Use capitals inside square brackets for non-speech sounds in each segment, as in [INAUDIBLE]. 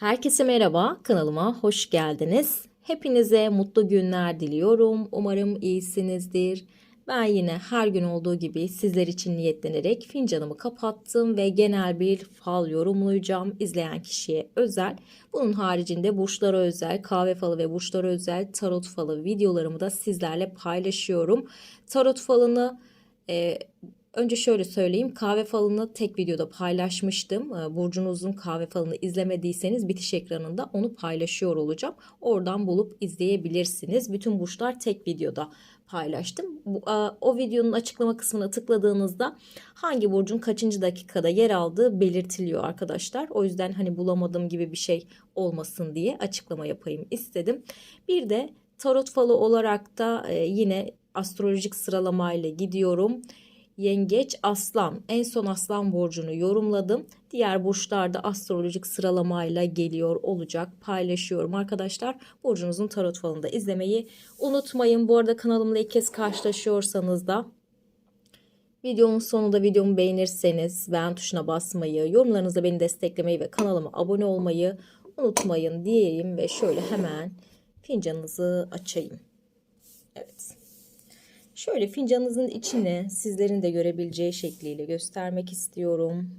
Herkese merhaba, kanalıma hoş geldiniz. Hepinize mutlu günler diliyorum. Umarım iyisinizdir. Ben yine her gün olduğu gibi sizler için niyetlenerek fincanımı kapattım ve genel bir fal yorumlayacağım. İzleyen kişiye özel. Bunun haricinde burçlara özel, kahve falı ve burçlara özel tarot falı videolarımı da sizlerle paylaşıyorum. Tarot falını e, Önce şöyle söyleyeyim. Kahve falını tek videoda paylaşmıştım. Ee, Burcunuzun kahve falını izlemediyseniz bitiş ekranında onu paylaşıyor olacağım. Oradan bulup izleyebilirsiniz. Bütün burçlar tek videoda paylaştım. O videonun açıklama kısmına tıkladığınızda hangi burcun kaçıncı dakikada yer aldığı belirtiliyor arkadaşlar. O yüzden hani bulamadım gibi bir şey olmasın diye açıklama yapayım istedim. Bir de tarot falı olarak da e, yine astrolojik sıralamayla gidiyorum. Yengeç Aslan. En son Aslan burcunu yorumladım. Diğer burçlarda astrolojik sıralamayla geliyor olacak. Paylaşıyorum arkadaşlar. Burcunuzun tarot falını da izlemeyi unutmayın. Bu arada kanalımla ilk kez karşılaşıyorsanız da Videomun sonunda videomu beğenirseniz beğen tuşuna basmayı, yorumlarınızla beni desteklemeyi ve kanalıma abone olmayı unutmayın diyeyim ve şöyle hemen fincanınızı açayım. Evet. Şöyle fincanınızın içini sizlerin de görebileceği şekliyle göstermek istiyorum.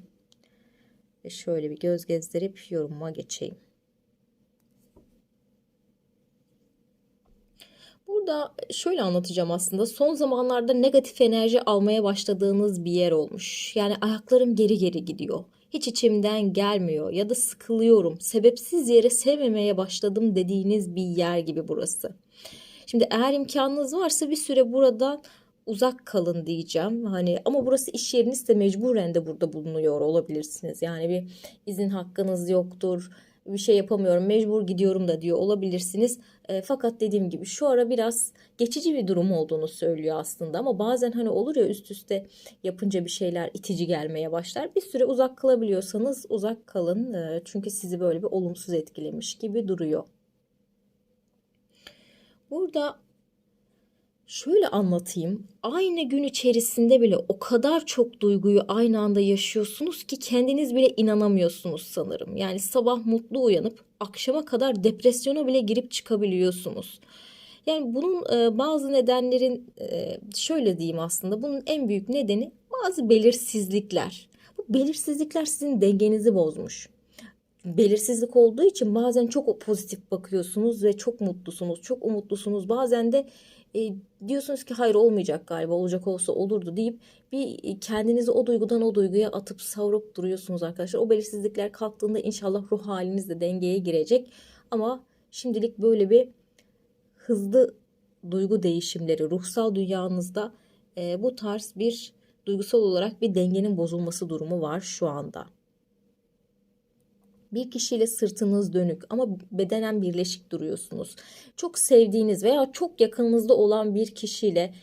Ve şöyle bir göz gezdirip yorumuma geçeyim. Burada şöyle anlatacağım aslında. Son zamanlarda negatif enerji almaya başladığınız bir yer olmuş. Yani ayaklarım geri geri gidiyor. Hiç içimden gelmiyor ya da sıkılıyorum. Sebepsiz yere sevmemeye başladım dediğiniz bir yer gibi burası. Şimdi eğer imkanınız varsa bir süre burada uzak kalın diyeceğim. Hani ama burası iş yeriniz de mecburen de burada bulunuyor olabilirsiniz. Yani bir izin hakkınız yoktur. Bir şey yapamıyorum mecbur gidiyorum da diyor olabilirsiniz. E, fakat dediğim gibi şu ara biraz geçici bir durum olduğunu söylüyor aslında ama bazen hani olur ya üst üste yapınca bir şeyler itici gelmeye başlar. Bir süre uzak kalabiliyorsanız uzak kalın. E, çünkü sizi böyle bir olumsuz etkilemiş gibi duruyor. Burada şöyle anlatayım. Aynı gün içerisinde bile o kadar çok duyguyu aynı anda yaşıyorsunuz ki kendiniz bile inanamıyorsunuz sanırım. Yani sabah mutlu uyanıp akşama kadar depresyona bile girip çıkabiliyorsunuz. Yani bunun e, bazı nedenlerin e, şöyle diyeyim aslında bunun en büyük nedeni bazı belirsizlikler. Bu belirsizlikler sizin dengenizi bozmuş belirsizlik olduğu için bazen çok pozitif bakıyorsunuz ve çok mutlusunuz, çok umutlusunuz. Bazen de e, diyorsunuz ki hayır olmayacak galiba olacak olsa olurdu deyip bir kendinizi o duygudan o duyguya atıp savurup duruyorsunuz arkadaşlar. O belirsizlikler kalktığında inşallah ruh haliniz de dengeye girecek. Ama şimdilik böyle bir hızlı duygu değişimleri ruhsal dünyanızda e, bu tarz bir duygusal olarak bir dengenin bozulması durumu var şu anda. Bir kişiyle sırtınız dönük ama bedenen birleşik duruyorsunuz. Çok sevdiğiniz veya çok yakınınızda olan bir kişiyle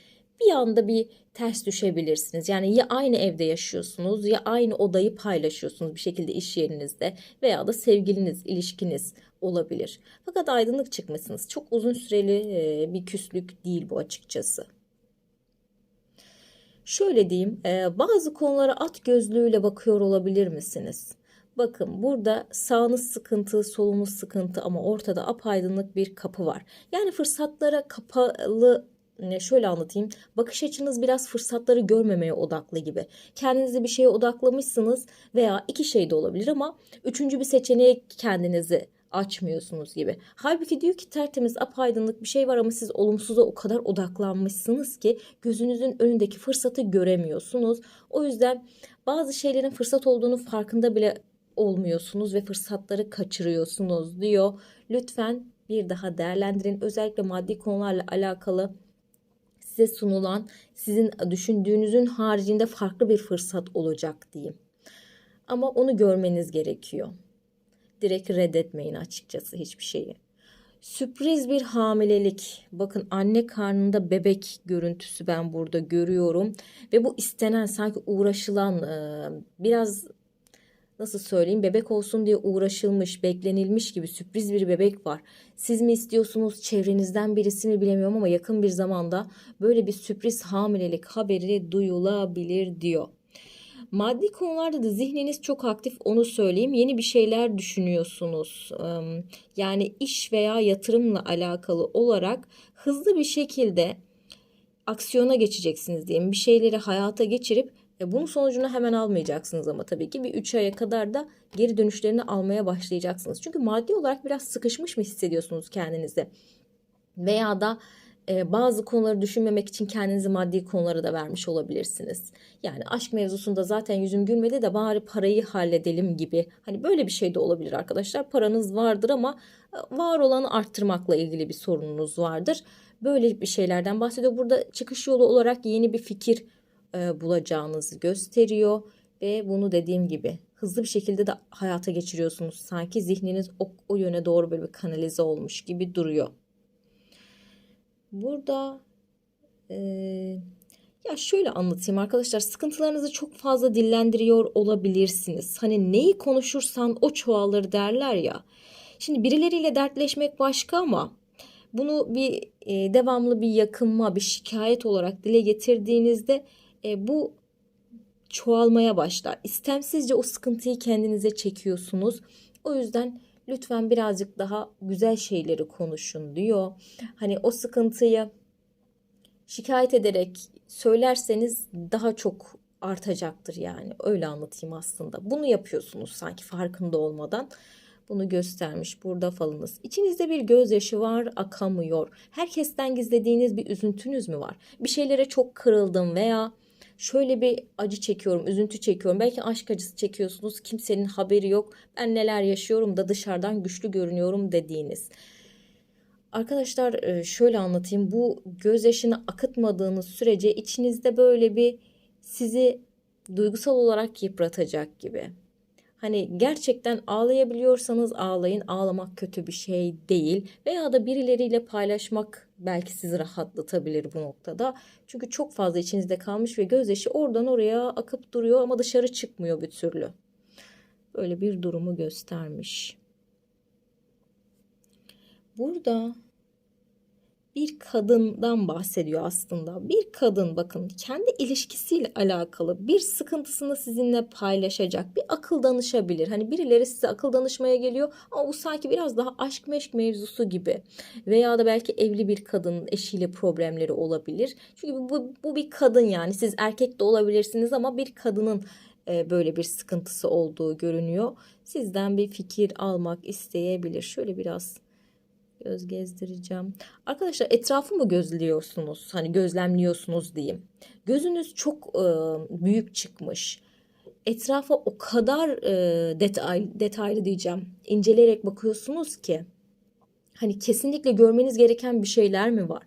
bir anda bir ters düşebilirsiniz. Yani ya aynı evde yaşıyorsunuz ya aynı odayı paylaşıyorsunuz bir şekilde iş yerinizde veya da sevgiliniz, ilişkiniz olabilir. Fakat aydınlık çıkmasınız. Çok uzun süreli bir küslük değil bu açıkçası. Şöyle diyeyim, bazı konulara at gözlüğüyle bakıyor olabilir misiniz? Bakın burada sağınız sıkıntı, solunuz sıkıntı ama ortada apaydınlık bir kapı var. Yani fırsatlara kapalı şöyle anlatayım. Bakış açınız biraz fırsatları görmemeye odaklı gibi. Kendinizi bir şeye odaklamışsınız veya iki şey de olabilir ama üçüncü bir seçeneğe kendinizi açmıyorsunuz gibi. Halbuki diyor ki tertemiz apaydınlık bir şey var ama siz olumsuza o kadar odaklanmışsınız ki gözünüzün önündeki fırsatı göremiyorsunuz. O yüzden bazı şeylerin fırsat olduğunu farkında bile olmuyorsunuz ve fırsatları kaçırıyorsunuz diyor. Lütfen bir daha değerlendirin. Özellikle maddi konularla alakalı size sunulan sizin düşündüğünüzün haricinde farklı bir fırsat olacak diyeyim. Ama onu görmeniz gerekiyor. Direkt reddetmeyin açıkçası hiçbir şeyi. Sürpriz bir hamilelik. Bakın anne karnında bebek görüntüsü ben burada görüyorum. Ve bu istenen sanki uğraşılan biraz nasıl söyleyeyim bebek olsun diye uğraşılmış, beklenilmiş gibi sürpriz bir bebek var. Siz mi istiyorsunuz, çevrenizden birisi mi bilemiyorum ama yakın bir zamanda böyle bir sürpriz hamilelik haberi duyulabilir diyor. Maddi konularda da zihniniz çok aktif onu söyleyeyim. Yeni bir şeyler düşünüyorsunuz. Yani iş veya yatırımla alakalı olarak hızlı bir şekilde aksiyona geçeceksiniz diyelim. Bir şeyleri hayata geçirip e, bunun sonucunu hemen almayacaksınız ama tabii ki bir 3 aya kadar da geri dönüşlerini almaya başlayacaksınız. Çünkü maddi olarak biraz sıkışmış mı hissediyorsunuz kendinizi? Veya da e, bazı konuları düşünmemek için kendinizi maddi konulara da vermiş olabilirsiniz. Yani aşk mevzusunda zaten yüzüm gülmedi de bari parayı halledelim gibi. Hani böyle bir şey de olabilir arkadaşlar. Paranız vardır ama e, var olanı arttırmakla ilgili bir sorununuz vardır. Böyle bir şeylerden bahsediyor. Burada çıkış yolu olarak yeni bir fikir e, bulacağınızı gösteriyor ve bunu dediğim gibi hızlı bir şekilde de hayata geçiriyorsunuz. Sanki zihniniz o, o yöne doğru böyle bir kanalize olmuş gibi duruyor. Burada e, ya şöyle anlatayım arkadaşlar sıkıntılarınızı çok fazla dillendiriyor olabilirsiniz. Hani neyi konuşursan o çoğalır derler ya. Şimdi birileriyle dertleşmek başka ama bunu bir e, devamlı bir yakınma, bir şikayet olarak dile getirdiğinizde e, bu çoğalmaya başlar. İstemsizce o sıkıntıyı kendinize çekiyorsunuz. O yüzden lütfen birazcık daha güzel şeyleri konuşun diyor. Hani o sıkıntıyı şikayet ederek söylerseniz daha çok artacaktır yani. Öyle anlatayım aslında. Bunu yapıyorsunuz sanki farkında olmadan. Bunu göstermiş burada falınız. İçinizde bir gözyaşı var, akamıyor. Herkesten gizlediğiniz bir üzüntünüz mü var? Bir şeylere çok kırıldım veya şöyle bir acı çekiyorum, üzüntü çekiyorum. Belki aşk acısı çekiyorsunuz. Kimsenin haberi yok. Ben neler yaşıyorum da dışarıdan güçlü görünüyorum dediğiniz. Arkadaşlar e, şöyle anlatayım. Bu gözyaşını akıtmadığınız sürece içinizde böyle bir sizi duygusal olarak yıpratacak gibi. Hani gerçekten ağlayabiliyorsanız ağlayın. Ağlamak kötü bir şey değil. Veya da birileriyle paylaşmak belki sizi rahatlatabilir bu noktada. Çünkü çok fazla içinizde kalmış ve gözyaşı oradan oraya akıp duruyor ama dışarı çıkmıyor bir türlü. Böyle bir durumu göstermiş. Burada bir kadından bahsediyor aslında. Bir kadın bakın kendi ilişkisiyle alakalı bir sıkıntısını sizinle paylaşacak. Bir akıl danışabilir. Hani birileri size akıl danışmaya geliyor ama bu sanki biraz daha aşk meşk mevzusu gibi. Veya da belki evli bir kadının eşiyle problemleri olabilir. Çünkü bu, bu bir kadın yani siz erkek de olabilirsiniz ama bir kadının e, böyle bir sıkıntısı olduğu görünüyor. Sizden bir fikir almak isteyebilir. Şöyle biraz göz gezdireceğim. Arkadaşlar etrafı mı gözlüyorsunuz? Hani gözlemliyorsunuz diyeyim. Gözünüz çok e, büyük çıkmış. Etrafa o kadar e, detay, detaylı diyeceğim. inceleyerek bakıyorsunuz ki. Hani kesinlikle görmeniz gereken bir şeyler mi var?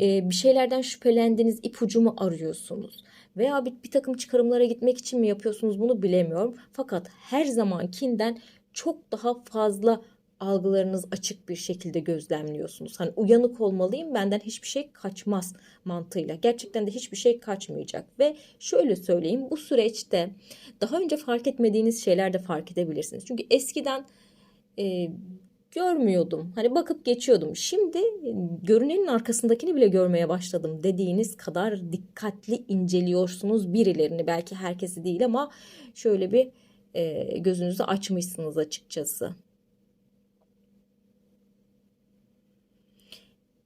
E, bir şeylerden şüphelendiğiniz ipucu mu arıyorsunuz? Veya bir, bir takım çıkarımlara gitmek için mi yapıyorsunuz bunu bilemiyorum. Fakat her zamankinden çok daha fazla algılarınız açık bir şekilde gözlemliyorsunuz. Hani uyanık olmalıyım benden hiçbir şey kaçmaz mantığıyla. Gerçekten de hiçbir şey kaçmayacak. Ve şöyle söyleyeyim bu süreçte daha önce fark etmediğiniz şeyler de fark edebilirsiniz. Çünkü eskiden e, görmüyordum. Hani bakıp geçiyordum. Şimdi görünenin arkasındakini bile görmeye başladım dediğiniz kadar dikkatli inceliyorsunuz birilerini. Belki herkesi değil ama şöyle bir e, gözünüzü açmışsınız açıkçası.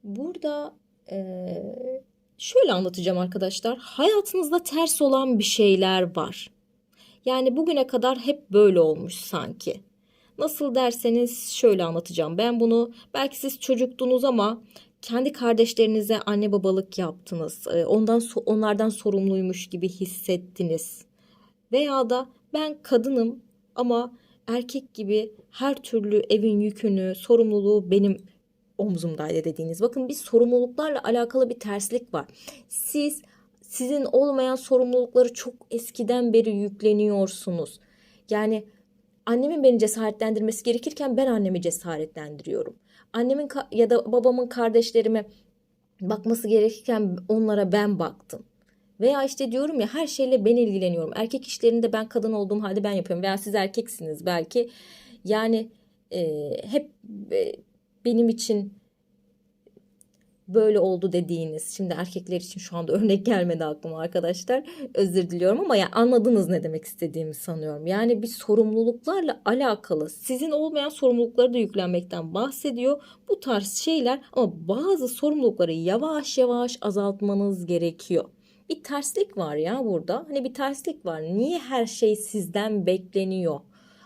Burada eee, şöyle anlatacağım arkadaşlar. Hayatınızda ters olan bir şeyler var. Yani bugüne kadar hep böyle olmuş sanki. Nasıl derseniz şöyle anlatacağım. Ben bunu belki siz çocuktunuz ama kendi kardeşlerinize anne babalık yaptınız. Ondan onlardan sorumluymuş gibi hissettiniz. Veya da ben kadınım ama erkek gibi her türlü evin yükünü, sorumluluğu benim omzumdaydı dediğiniz. Bakın bir sorumluluklarla alakalı bir terslik var. Siz sizin olmayan sorumlulukları çok eskiden beri yükleniyorsunuz. Yani annemin beni cesaretlendirmesi gerekirken ben annemi cesaretlendiriyorum. Annemin ya da babamın kardeşlerime bakması gerekirken onlara ben baktım. Veya işte diyorum ya her şeyle ben ilgileniyorum. Erkek işlerinde ben kadın olduğum halde ben yapıyorum. Veya siz erkeksiniz belki. Yani e, hep e, benim için böyle oldu dediğiniz. Şimdi erkekler için şu anda [LAUGHS] örnek gelmedi aklıma arkadaşlar. Özür diliyorum ama ya anladınız ne demek istediğimi sanıyorum. Yani bir sorumluluklarla alakalı sizin olmayan sorumlulukları da yüklenmekten bahsediyor. Bu tarz şeyler ama bazı sorumlulukları yavaş yavaş azaltmanız gerekiyor. Bir terslik var ya burada. Hani bir terslik var. Niye her şey sizden bekleniyor?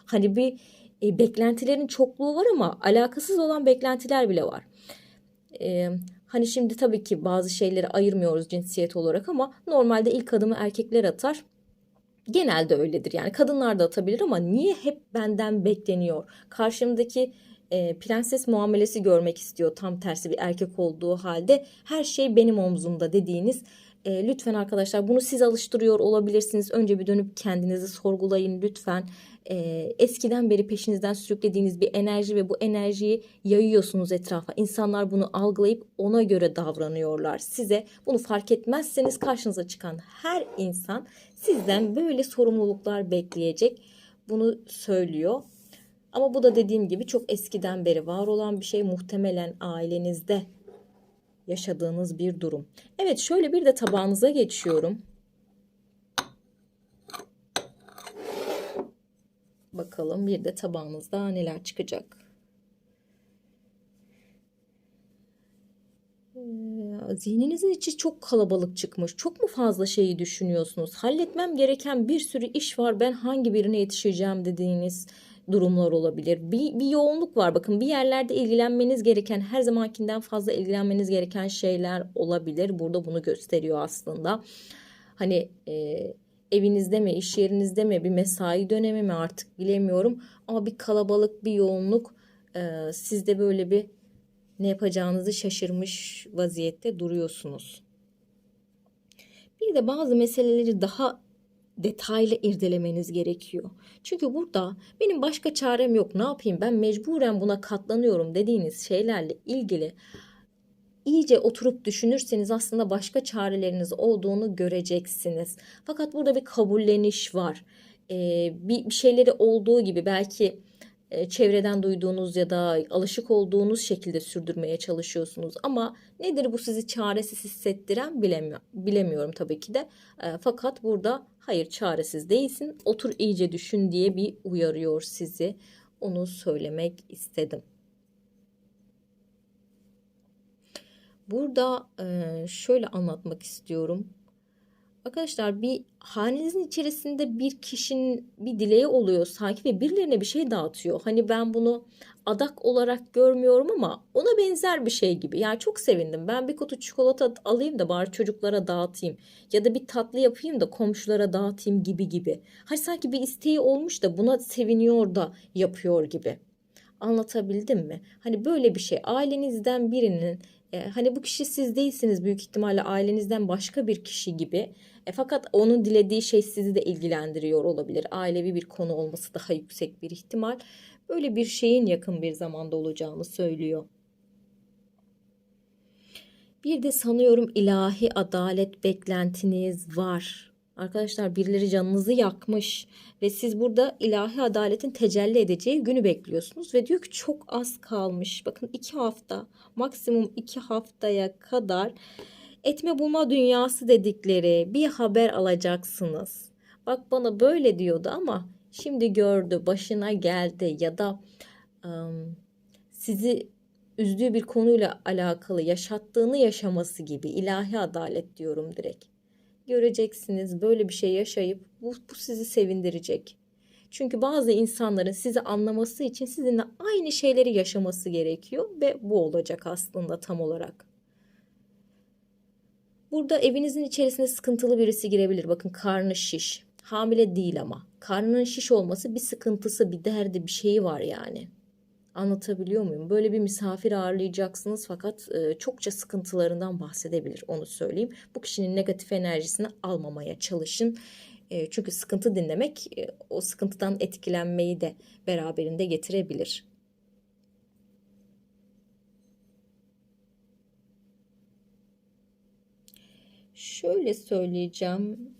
Hani bir e, beklentilerin çokluğu var ama alakasız olan beklentiler bile var. E, hani şimdi tabii ki bazı şeyleri ayırmıyoruz cinsiyet olarak ama normalde ilk adımı erkekler atar. Genelde öyledir yani kadınlar da atabilir ama niye hep benden bekleniyor? Karşımdaki e, prenses muamelesi görmek istiyor tam tersi bir erkek olduğu halde her şey benim omzumda dediğiniz e, lütfen arkadaşlar bunu siz alıştırıyor olabilirsiniz. Önce bir dönüp kendinizi sorgulayın lütfen. E, eskiden beri peşinizden sürüklediğiniz bir enerji ve bu enerjiyi yayıyorsunuz etrafa. İnsanlar bunu algılayıp ona göre davranıyorlar. Size bunu fark etmezseniz karşınıza çıkan her insan sizden böyle sorumluluklar bekleyecek. Bunu söylüyor. Ama bu da dediğim gibi çok eskiden beri var olan bir şey muhtemelen ailenizde yaşadığınız bir durum. Evet şöyle bir de tabağınıza geçiyorum. Bakalım bir de tabağınızda neler çıkacak. Ee, Zihninizin içi çok kalabalık çıkmış. Çok mu fazla şeyi düşünüyorsunuz? Halletmem gereken bir sürü iş var. Ben hangi birine yetişeceğim dediğiniz durumlar olabilir. Bir, bir yoğunluk var. Bakın bir yerlerde ilgilenmeniz gereken, her zamankinden fazla ilgilenmeniz gereken şeyler olabilir. Burada bunu gösteriyor aslında. Hani e, evinizde mi, iş yerinizde mi, bir mesai dönemi mi artık bilemiyorum. Ama bir kalabalık, bir yoğunluk e, sizde böyle bir ne yapacağınızı şaşırmış vaziyette duruyorsunuz. Bir de bazı meseleleri daha detaylı irdelemeniz gerekiyor. Çünkü burada benim başka çarem yok ne yapayım ben mecburen buna katlanıyorum dediğiniz şeylerle ilgili iyice oturup düşünürseniz aslında başka çareleriniz olduğunu göreceksiniz. Fakat burada bir kabulleniş var. Ee, bir, bir şeyleri olduğu gibi belki e, çevreden duyduğunuz ya da alışık olduğunuz şekilde sürdürmeye çalışıyorsunuz. Ama nedir bu sizi çaresiz hissettiren bilemiyorum, bilemiyorum tabii ki de. E, fakat burada hayır çaresiz değilsin otur iyice düşün diye bir uyarıyor sizi. Onu söylemek istedim. Burada e, şöyle anlatmak istiyorum. Arkadaşlar bir hanenizin içerisinde bir kişinin bir dileği oluyor sanki ve birilerine bir şey dağıtıyor. Hani ben bunu adak olarak görmüyorum ama ona benzer bir şey gibi. Yani çok sevindim. Ben bir kutu çikolata alayım da bari çocuklara dağıtayım. Ya da bir tatlı yapayım da komşulara dağıtayım gibi gibi. Hani sanki bir isteği olmuş da buna seviniyor da yapıyor gibi. Anlatabildim mi? Hani böyle bir şey ailenizden birinin e, hani bu kişi siz değilsiniz büyük ihtimalle ailenizden başka bir kişi gibi. E, fakat onun dilediği şey sizi de ilgilendiriyor olabilir. Ailevi bir konu olması daha yüksek bir ihtimal. Böyle bir şeyin yakın bir zamanda olacağını söylüyor. Bir de sanıyorum ilahi adalet beklentiniz var. Arkadaşlar birileri canınızı yakmış ve siz burada ilahi adaletin tecelli edeceği günü bekliyorsunuz ve diyor ki çok az kalmış. Bakın iki hafta maksimum iki haftaya kadar etme bulma dünyası dedikleri bir haber alacaksınız. Bak bana böyle diyordu ama şimdi gördü başına geldi ya da sizi üzdüğü bir konuyla alakalı yaşattığını yaşaması gibi ilahi adalet diyorum direkt göreceksiniz böyle bir şey yaşayıp bu, bu sizi sevindirecek. Çünkü bazı insanların sizi anlaması için sizinle aynı şeyleri yaşaması gerekiyor ve bu olacak aslında tam olarak. Burada evinizin içerisine sıkıntılı birisi girebilir. Bakın karnı şiş. Hamile değil ama. Karnının şiş olması bir sıkıntısı, bir derdi, bir şeyi var yani. Anlatabiliyor muyum? Böyle bir misafir ağırlayacaksınız fakat e, çokça sıkıntılarından bahsedebilir onu söyleyeyim. Bu kişinin negatif enerjisini almamaya çalışın. E, çünkü sıkıntı dinlemek e, o sıkıntıdan etkilenmeyi de beraberinde getirebilir. Şöyle söyleyeceğim.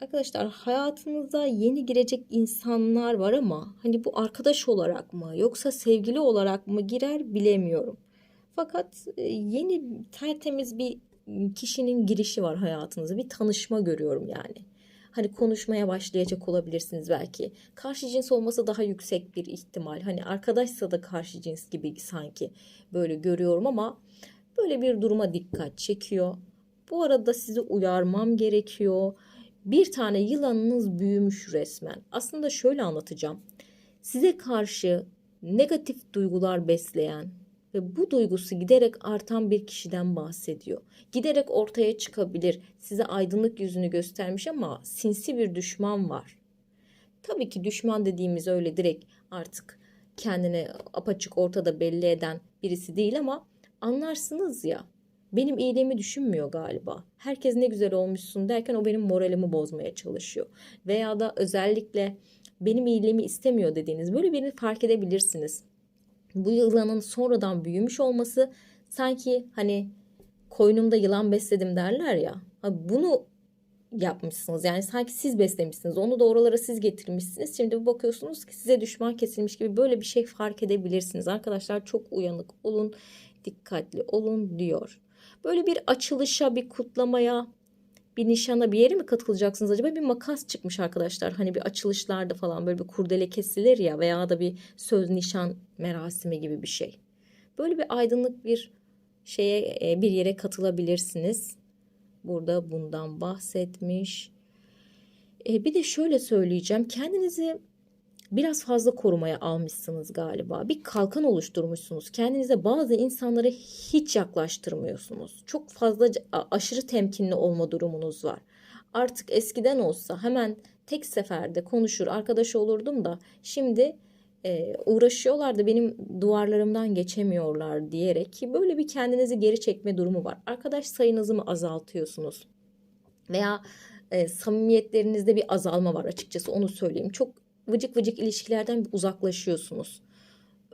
Arkadaşlar hayatınıza yeni girecek insanlar var ama hani bu arkadaş olarak mı yoksa sevgili olarak mı girer bilemiyorum. Fakat e, yeni tertemiz bir kişinin girişi var hayatınıza. Bir tanışma görüyorum yani. Hani konuşmaya başlayacak olabilirsiniz belki. Karşı cins olması daha yüksek bir ihtimal. Hani arkadaşsa da karşı cins gibi sanki böyle görüyorum ama böyle bir duruma dikkat çekiyor. Bu arada sizi uyarmam gerekiyor. Bir tane yılanınız büyümüş resmen. Aslında şöyle anlatacağım. Size karşı negatif duygular besleyen ve bu duygusu giderek artan bir kişiden bahsediyor. Giderek ortaya çıkabilir. Size aydınlık yüzünü göstermiş ama sinsi bir düşman var. Tabii ki düşman dediğimiz öyle direkt artık kendini apaçık ortada belli eden birisi değil ama anlarsınız ya. Benim iyiliğimi düşünmüyor galiba. Herkes ne güzel olmuşsun derken o benim moralimi bozmaya çalışıyor. Veya da özellikle benim iyiliğimi istemiyor dediğiniz böyle birini fark edebilirsiniz. Bu yılanın sonradan büyümüş olması sanki hani koynumda yılan besledim derler ya. Bunu yapmışsınız. Yani sanki siz beslemişsiniz. Onu da oralara siz getirmişsiniz. Şimdi bakıyorsunuz ki size düşman kesilmiş gibi böyle bir şey fark edebilirsiniz. Arkadaşlar çok uyanık olun, dikkatli olun diyor. Böyle bir açılışa, bir kutlamaya, bir nişana bir yere mi katılacaksınız acaba? Bir makas çıkmış arkadaşlar. Hani bir açılışlarda falan böyle bir kurdele kesilir ya veya da bir söz nişan merasimi gibi bir şey. Böyle bir aydınlık bir şeye e, bir yere katılabilirsiniz. Burada bundan bahsetmiş. E, bir de şöyle söyleyeceğim. Kendinizi biraz fazla korumaya almışsınız galiba. Bir kalkan oluşturmuşsunuz. Kendinize bazı insanları hiç yaklaştırmıyorsunuz. Çok fazla aşırı temkinli olma durumunuz var. Artık eskiden olsa hemen tek seferde konuşur, arkadaş olurdum da şimdi e, uğraşıyorlar da benim duvarlarımdan geçemiyorlar diyerek ki böyle bir kendinizi geri çekme durumu var. Arkadaş sayınızı mı azaltıyorsunuz? Veya e, samimiyetlerinizde bir azalma var açıkçası onu söyleyeyim. Çok vıcık vıcık ilişkilerden uzaklaşıyorsunuz.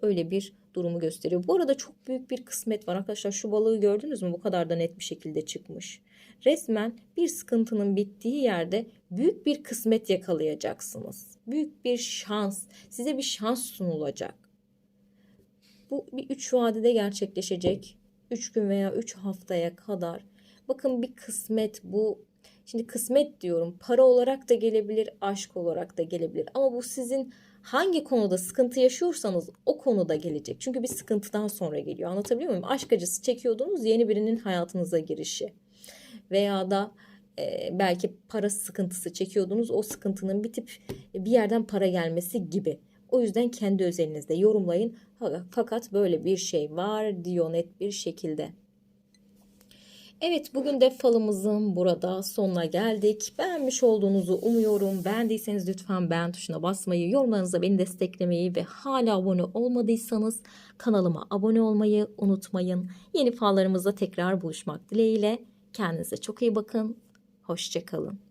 Öyle bir durumu gösteriyor. Bu arada çok büyük bir kısmet var arkadaşlar. Şu balığı gördünüz mü? Bu kadar da net bir şekilde çıkmış. Resmen bir sıkıntının bittiği yerde büyük bir kısmet yakalayacaksınız. Büyük bir şans. Size bir şans sunulacak. Bu bir üç vadede gerçekleşecek. Üç gün veya üç haftaya kadar. Bakın bir kısmet bu Şimdi kısmet diyorum. Para olarak da gelebilir, aşk olarak da gelebilir. Ama bu sizin hangi konuda sıkıntı yaşıyorsanız o konuda gelecek. Çünkü bir sıkıntıdan sonra geliyor. Anlatabiliyor muyum? Aşk acısı çekiyordunuz yeni birinin hayatınıza girişi. Veya da e, belki para sıkıntısı çekiyordunuz. O sıkıntının bitip bir yerden para gelmesi gibi. O yüzden kendi özelinizde yorumlayın. Fakat böyle bir şey var diyor net bir şekilde. Evet bugün de falımızın burada sonuna geldik. Beğenmiş olduğunuzu umuyorum. Beğendiyseniz lütfen beğen tuşuna basmayı, yorumlarınızla beni desteklemeyi ve hala abone olmadıysanız kanalıma abone olmayı unutmayın. Yeni fallarımızda tekrar buluşmak dileğiyle. Kendinize çok iyi bakın. Hoşçakalın.